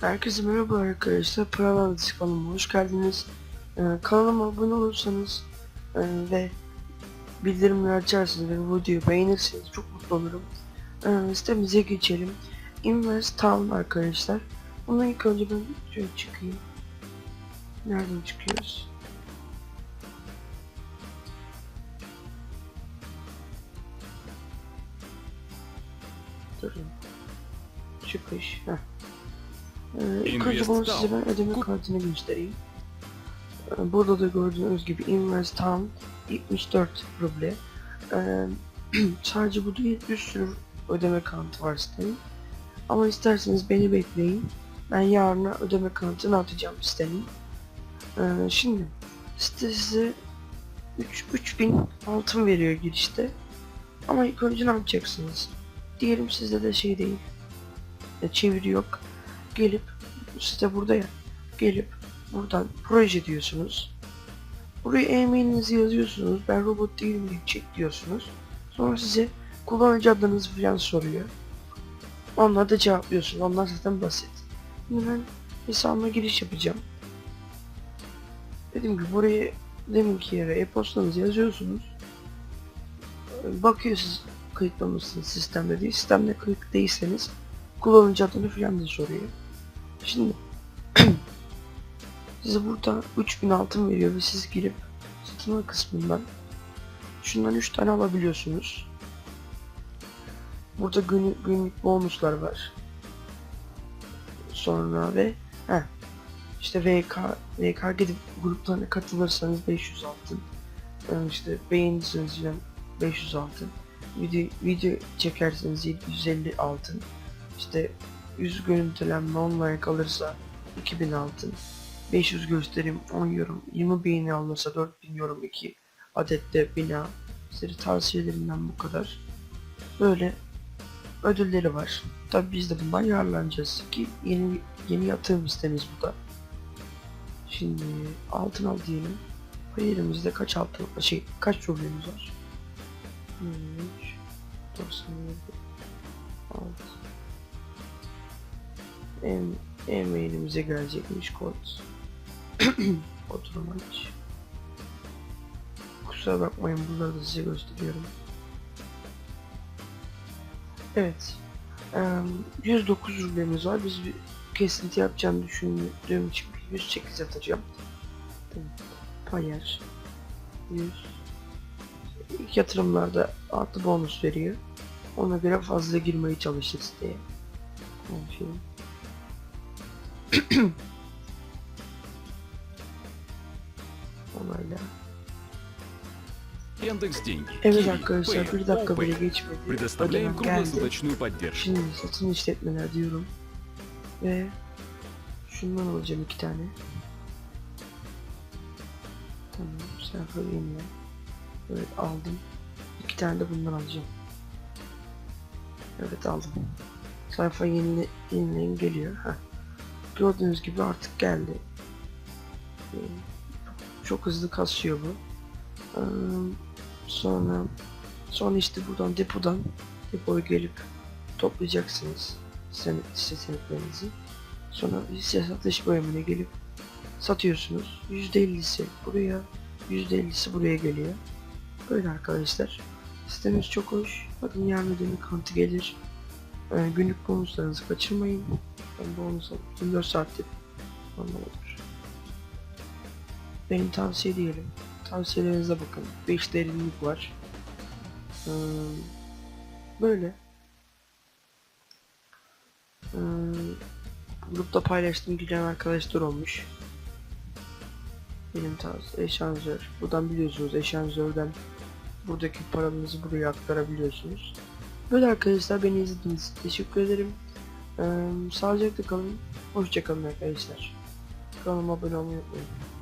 Herkese merhaba arkadaşlar. Paravan kanalıma hoş geldiniz. Ee, kanalıma abone olursanız e, ve bildirimleri açarsanız ve videoyu beğenirseniz çok mutlu olurum. Ee, sitemize geçelim. Invest Town arkadaşlar. Bundan ilk önce ben şöyle çıkayım. Nereden çıkıyoruz? Durun. Çıkış. Heh. Ee, ilk önce bunu size ben ödeme kartını göstereyim. Ee, Burada da gördüğünüz gibi Invest Town 74 ruble. Ee, sadece bu değil bir sürü ödeme kartı var sitenin. Ama isterseniz beni bekleyin. Ben yarına ödeme kartını atacağım sitenin. Ee, şimdi site size 3, 3000 altın veriyor girişte. Ama ilk önce ne yapacaksınız? Diyelim sizde de şey değil. E, çeviri yok. Gelip site burada ya. Gelip buradan proje diyorsunuz. Buraya e-mailinizi yazıyorsunuz. Ben robot değilim diye check diyorsunuz. Sonra size kullanıcı adınızı falan soruyor. Onlar da cevaplıyorsun. Onlar zaten basit. Şimdi ben hesabıma giriş yapacağım. Dediğim gibi buraya deminki yere e-postanızı yazıyorsunuz. Bakıyor siz kayıtlı mısınız sistemde değil. Sistemde kayıtlı değilseniz kullanıcı adını falan da soruyor. Şimdi size burada 3000 altın veriyor ve siz girip satın kısmından şundan 3 tane alabiliyorsunuz. Burada günlük, günlük bonuslar var. Sonra ve heh, işte VK, VK gidip gruplarına katılırsanız 500 altın. Yani işte beğenirseniz falan 500 altın. Video, video çekerseniz 750 altın. İşte 100 görüntülenme online kalırsa 2000 altın. 500 gösterim 10 yorum. 20 beğeni alırsa 4000 yorum 2 adette bina. Size tavsiyelerimden bu kadar. Böyle ödülleri var. Tabi biz de bundan yararlanacağız ki yeni yeni yatırım sitemiz bu da. Şimdi altın al diyelim. Elimizde kaç altın şey kaç rublemiz var? 3 97 6 em, e-mailimize gelecekmiş kod. Oturum aç. Kusura bakmayın bunları da size gösteriyorum. Evet. em, 109 rublemiz var. Biz bir kesinti yapacağını düşündüğüm için 108 atacağım. Payar. 100. İlk yatırımlarda artı bonus veriyor. Ona göre fazla girmeye çalışır siteye. Konuşayım. Onayla. Яндекс Деньги. Evet Kiwi, arkadaşlar Pay, bir dakika bile OPay. geçmedi. Предоставляем Ödemem geldi. круглосуточную поддержку. Şimdi satın işletmeler diyorum. Ve şundan alacağım iki tane. Tamam sayfa yenilen. Evet aldım. İki tane de bundan alacağım. Evet aldım. Sayfa yenile, yenileyin geliyor. Heh. Gördüğünüz gibi artık geldi. Ee, Çok hızlı kasıyor bu. Ee, Sonra sonra işte buradan depodan depoya gelip toplayacaksınız senet, hisse senetlerinizi. Sonra hisse satış bölümüne gelip satıyorsunuz. %50'si buraya, %50'si buraya geliyor. Böyle arkadaşlar. Sistemimiz çok hoş. Bakın yarın ödeme kantı gelir. Ee, günlük bonuslarınızı kaçırmayın. Ben bonus alıp 24 saatte anlamadır. Benim tavsiye diyelim. Tavsiyelerinize bakın. 5 derinlik var. Ee, böyle. Ee, grupta paylaştığım gülen arkadaşlar olmuş. Benim tavsiye eşanjör. Buradan biliyorsunuz eşanjörden buradaki paranızı buraya aktarabiliyorsunuz. Böyle arkadaşlar beni izlediğiniz için teşekkür ederim. Ee, sağlıcakla kalın. Hoşçakalın arkadaşlar. Kanalıma abone olmayı unutmayın.